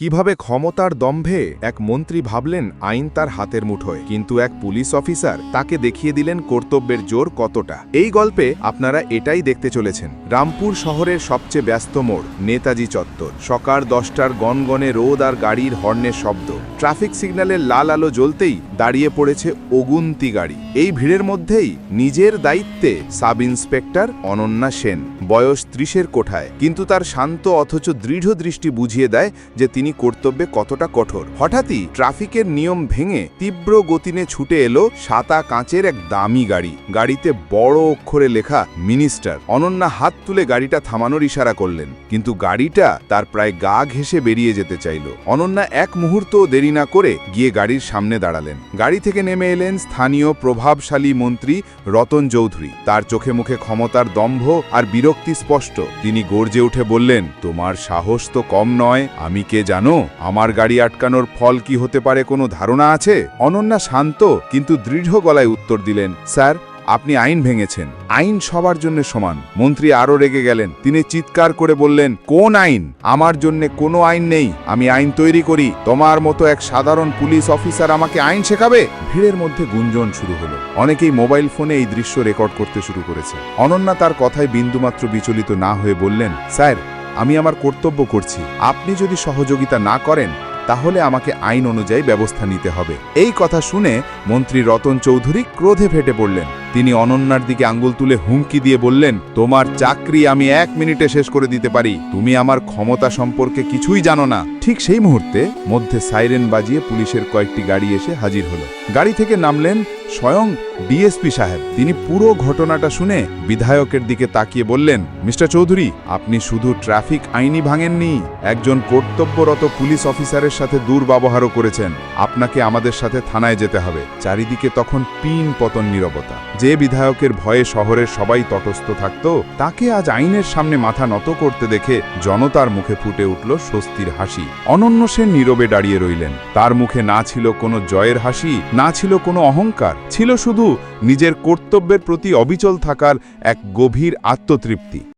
কীভাবে ক্ষমতার দম্ভে এক মন্ত্রী ভাবলেন আইন তার হাতের মুঠোয়, কিন্তু এক পুলিশ অফিসার তাকে দেখিয়ে দিলেন কর্তব্যের জোর কতটা। এই গল্পে আপনারা এটাই দেখতে চলেছেন। রামপুর শহরের সবচেয়ে ব্যস্ত মোড়, নেতাজি চত্বর। সকাল দশটার গনগনে রোদ আর গাড়ির হর্নের শব্দ। ট্রাফিক সিগন্যালের লাল আলো জ্বলতেই দাঁড়িয়ে পড়েছে অগুন্তি গাড়ি। এই ভিড়ের মধ্যেই নিজের দায়িত্বে সাব ইন্সপেক্টর অনন্যা সেন। বয়স ত্রিশের কোঠায়, কিন্তু তার শান্ত অথচ দৃঢ় দৃষ্টি বুঝিয়ে দেয় যে তিনি কর্তব্যে কতটা কঠোর। হঠাৎই ট্রাফিকের নিয়ম ভেঙে তীব্র গতিনে ছুটে এলো সাতা কাঁচের এক দামি গাড়ি। গাড়িতে বড় অক্ষরে লেখা মিনিস্টার। অনন্যা হাত তুলে গাড়িটা থামানোর ইশারা করলেন। কিন্তু গাড়িটা তার প্রায় গা ঘেঁষে বেরিয়ে যেতে চাইল। অনন্যা এক মুহূর্তও দেরি না করে গিয়ে গাড়ির সামনে দাঁড়ালেন। গাড়ি থেকে নেমে এলেন স্থানীয় প্রভাবশালী মন্ত্রী রতন চৌধুরী। তার চোখে মুখে ক্ষমতার দম্ভ আর বিরক্তি স্পষ্ট। তিনি গর্জে উঠে বললেন, তোমার সাহস তো কম নয়, আমি কে জানো, আমার গাড়ি আটকানোর ফল কি হতে পারে কোনো ধারণা আছে? অনন্যা শান্ত কিন্তু দৃঢ় গলায় উত্তর দিলেন, স্যার, আপনি আইন ভেঙেছেন। আইন সবার জন্য সমান। মন্ত্রী আরও রেগে গেলেন, তিনি চিৎকার করে বললেন, কোন আইন? আমার জন্য কোনো আইন নেই। আমি আইন তৈরি করি। তোমার মতো এক সাধারণ পুলিশ অফিসার আমাকে আইন শেখাবে? ভিড়ের মধ্যে গুঞ্জন শুরু হলো। অনেকেই মোবাইল ফোনে এই দৃশ্য রেকর্ড করতে শুরু করেছে। অনন্যা তার কথায় বিন্দুমাত্র বিচলিত না হয়ে বললেন, স্যার আমি আমার কর্তব্য করছি। আপনি যদি সহযোগিতা না করেন, তাহলে আমাকে আইন অনুযায়ী ব্যবস্থা নিতে হবে। এই কথা শুনে মন্ত্রী রতন চৌধুরী ক্রোধে ফেটে পড়লেন। তিনি অনন্যার দিকে আঙ্গুল তুলে হুমকি দিয়ে বললেন, তোমার চাকরি আমি এক মিনিটে শেষ করে দিতে পারি। তুমি আমার ক্ষমতা সম্পর্কে কিছুই জানো না। ঠিক সেই মুহূর্তে মধ্যে সাইরেন বাজিয়ে পুলিশের কয়েকটি গাড়ি এসে হাজির হলো। গাড়ি থেকে নামলেন স্বয়ং ডিএসপি সাহেব। তিনি পুরো ঘটনাটা শুনে বিধায়কের দিকে তাকিয়ে বললেন, মিস্টার চৌধুরী, আপনি শুধু ট্রাফিক আইনই ভাঙেননি। একজন কর্তব্যরত পুলিশ অফিসারের সাথে দুর্ব্যবহারও করেছেন। আপনাকে আমাদের সাথে থানায় যেতে হবে। চারিদিকে তখন পিন পতন নীরবতা। যে বিধায়কের ভয়ে শহরের সবাই তটস্থ থাকত, তাকে আজ আইনের সামনে মাথা নত করতে দেখে জনতার মুখে ফুটে উঠল স্বস্তির হাসি। অনন্য সেন নীরবে দাঁড়িয়ে রইলেন। তার মুখে না ছিল কোনো জয়ের হাসি, না ছিল কোনো অহংকার, ছিল শুধু নিজের কর্তব্যের প্রতি অবিচল থাকার এক গভীর আত্মতৃপ্তি।